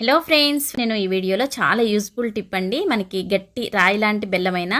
Hello friends నేను ఈ వీడియోలో చాలా యూస్ఫుల్ టిప్ అండి. మనకి గట్టి రాయి లాంటి బెల్లమైన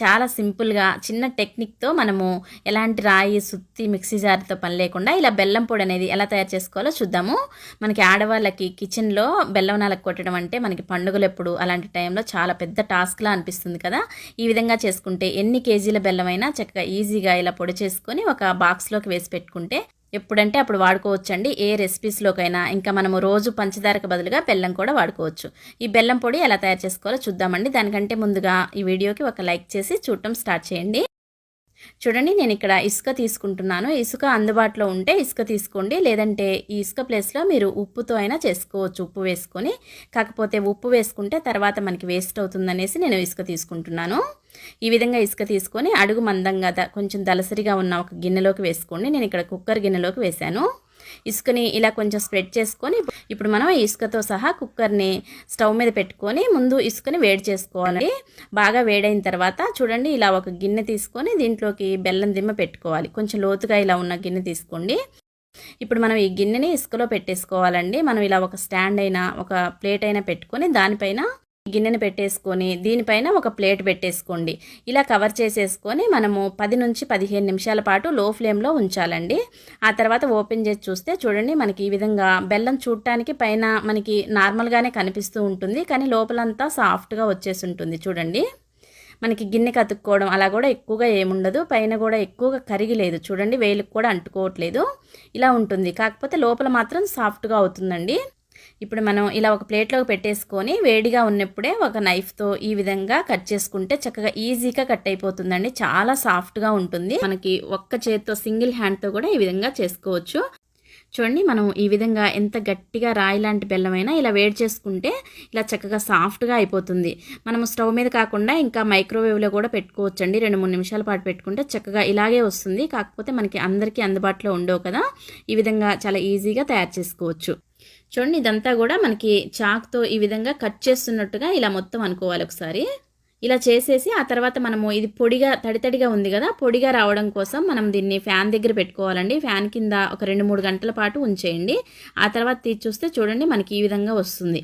చాలా సింపుల్గా చిన్న టెక్నిక్తో మనము ఎలాంటి రాయి సుత్తి మిక్సీ జార్తో పని లేకుండా ఇలా బెల్లం పొడి అనేది ఎలా తయారు చేసుకోవాలో చూద్దాము. మనకి ఆడవాళ్ళకి కిచెన్లో బెల్లం నాలకు కొట్టడం అంటే మనకి పండుగలు ఎప్పుడు అలాంటి టైంలో చాలా పెద్ద టాస్క్లా అనిపిస్తుంది కదా. ఈ విధంగా చేసుకుంటే ఎన్ని కేజీల బెల్లమైనా చక్కగా ఈజీగా ఇలా పొడి చేసుకొని ఒక బాక్స్లోకి వేసి పెట్టుకుంటే ఎప్పుడంటే అప్పుడు వాడుకోవచ్చండి. ఏ రెసిపీస్లోకైనా ఇంకా మనము రోజు పంచదారకు బదులుగా బెల్లం కూడా వాడుకోవచ్చు. ఈ బెల్లం పొడి ఎలా తయారు చేసుకోవాలో చూద్దామండి. దానికంటే ముందుగా ఈ వీడియోకి ఒక లైక్ చేసి చూడటం స్టార్ట్ చేయండి. చూడండి నేను ఇక్కడ ఇసుక తీసుకుంటున్నాను. ఇసుక అందుబాటులో ఉంటే ఇసుక తీసుకోండి. లేదంటే ఈ ఇసుక ప్లేస్లో మీరు ఉప్పుతో అయినా చేసుకోవచ్చు ఉప్పు వేసుకొని. కాకపోతే ఉప్పు వేసుకుంటే తర్వాత మనకి వేస్ట్ అవుతుందనేసి నేను ఇసుక తీసుకుంటున్నాను. ఈ విధంగా ఇసుక తీసుకొని అడుగు మందంగా కొంచెం దలసరిగా ఉన్న ఒక గిన్నెలోకి వేసుకోండి. నేను ఇక్కడ కుక్కర్ గిన్నెలోకి వేశాను. ఇసుకని ఇలా కొంచెం స్ప్రెడ్ చేసుకొని ఇప్పుడు మనం ఇసుకతో సహా కుక్కర్ని స్టవ్ మీద పెట్టుకొని ముందు ఇసుకని వేడి చేసుకోవాలి. బాగా వేడైన తర్వాత చూడండి ఇలా ఒక గిన్నె తీసుకొని దీంట్లోకి బెల్లం దిమ్మ పెట్టుకోవాలి. కొంచెం లోతుగా ఇలా ఉన్న గిన్నె తీసుకోండి. ఇప్పుడు మనం ఈ గిన్నెని ఇసుకలో పెట్టేసుకోవాలండి. మనం ఇలా ఒక స్టాండ్ అయినా ఒక ప్లేట్ అయినా పెట్టుకొని దానిపైన గిన్నెని పెట్టేసుకొని దీనిపైన ఒక ప్లేట్ పెట్టేసుకోండి. ఇలా కవర్ చేసేసుకొని మనము పది నుంచి పదిహేను నిమిషాల పాటు లో ఫ్లేమ్లో ఉంచాలండి. ఆ తర్వాత ఓపెన్ చేసి చూస్తే చూడండి మనకి ఈ విధంగా బెల్లం చూడటానికి పైన మనకి నార్మల్గానే కనిపిస్తూ ఉంటుంది. కానీ లోపలంతా సాఫ్ట్గా వచ్చేసి ఉంటుంది చూడండి. మనకి గిన్నె కతుక్కోవడం అలా కూడా ఎక్కువగా ఏముండదు. పైన కూడా ఎక్కువగా కరిగిలేదు చూడండి వేలుకు కూడా అంటుకోవట్లేదు. ఇలా ఉంటుంది. కాకపోతే లోపల మాత్రం సాఫ్ట్గా అవుతుందండి. ఇప్పుడు మనం ఇలా ఒక ప్లేట్లోకి పెట్టేసుకొని వేడిగా ఉన్నప్పుడే ఒక నైఫ్తో ఈ విధంగా కట్ చేసుకుంటే చక్కగా ఈజీగా కట్ అయిపోతుందండి. చాలా సాఫ్ట్గా ఉంటుంది. మనకి ఒక్క చేత్తో సింగిల్ హ్యాండ్తో కూడా ఈ విధంగా చేసుకోవచ్చు. చూడండి మనం ఈ విధంగా ఎంత గట్టిగా రాయి లాంటి బెల్లమైనా ఇలా వేడి చేసుకుంటే ఇలా చక్కగా సాఫ్ట్గా అయిపోతుంది. మనం స్టవ్ మీద కాకుండా ఇంకా మైక్రోవేవ్లో కూడా పెట్టుకోవచ్చండి. రెండు మూడు నిమిషాల పాటు పెట్టుకుంటే చక్కగా ఇలాగే వస్తుంది. కాకపోతే మనకి అందరికీ అందుబాటులో ఉండవు కదా. ఈ విధంగా చాలా ఈజీగా తయారు చేసుకోవచ్చు. చూడండి ఇదంతా కూడా మనకి చాక్తో ఈ విధంగా కట్ చేస్తున్నట్టుగా ఇలా మొత్తం అనుకోవాలి ఒకసారి. ఇలా చేసేసి ఆ తర్వాత మనము ఇది పొడిగా తడితడిగా ఉంది కదా పొడిగా రావడం కోసం మనం దీన్ని ఫ్యాన్ దగ్గర పెట్టుకోవాలండి. ఫ్యాన్ కింద ఒక రెండు మూడు గంటల పాటు ఉంచేయండి. ఆ తర్వాత తీసి చూస్తే చూడండి మనకి ఈ విధంగా వస్తుంది.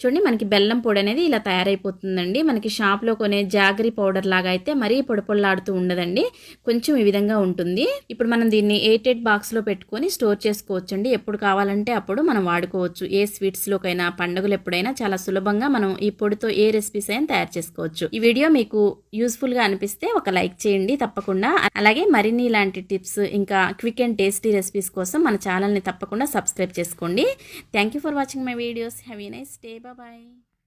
చూడండి మనకి బెల్లం పొడి అనేది ఇలా తయారైపోతుందండి. మనకి షాప్లో కొనే జాగరీ పౌడర్ లాగా అయితే మరీ పొడి పొడలాడుతూ ఉండదండి. కొంచెం ఈ విధంగా ఉంటుంది. ఇప్పుడు మనం దీన్ని ఎయిటెడ్ బాక్స్లో పెట్టుకొని స్టోర్ చేసుకోవచ్చు అండి ఎప్పుడు కావాలంటే అప్పుడు మనం వాడుకోవచ్చు. ఏ స్వీట్స్లోకైనా పండుగలు ఎప్పుడైనా చాలా సులభంగా మనం ఈ పొడితో ఏ రెసిపీస్ అయినా తయారు చేసుకోవచ్చు. ఈ వీడియో మీకు యూస్ఫుల్గా అనిపిస్తే ఒక లైక్ చేయండి తప్పకుండా. అలాగే మరిన్ని ఇలాంటి టిప్స్ ఇంకా క్విక్ అండ్ టేస్టీ రెసిపీస్ కోసం మన ఛానల్ని తప్పకుండా సబ్స్క్రైబ్ చేసుకోండి. Thank for watching my videos have nice day 拜拜。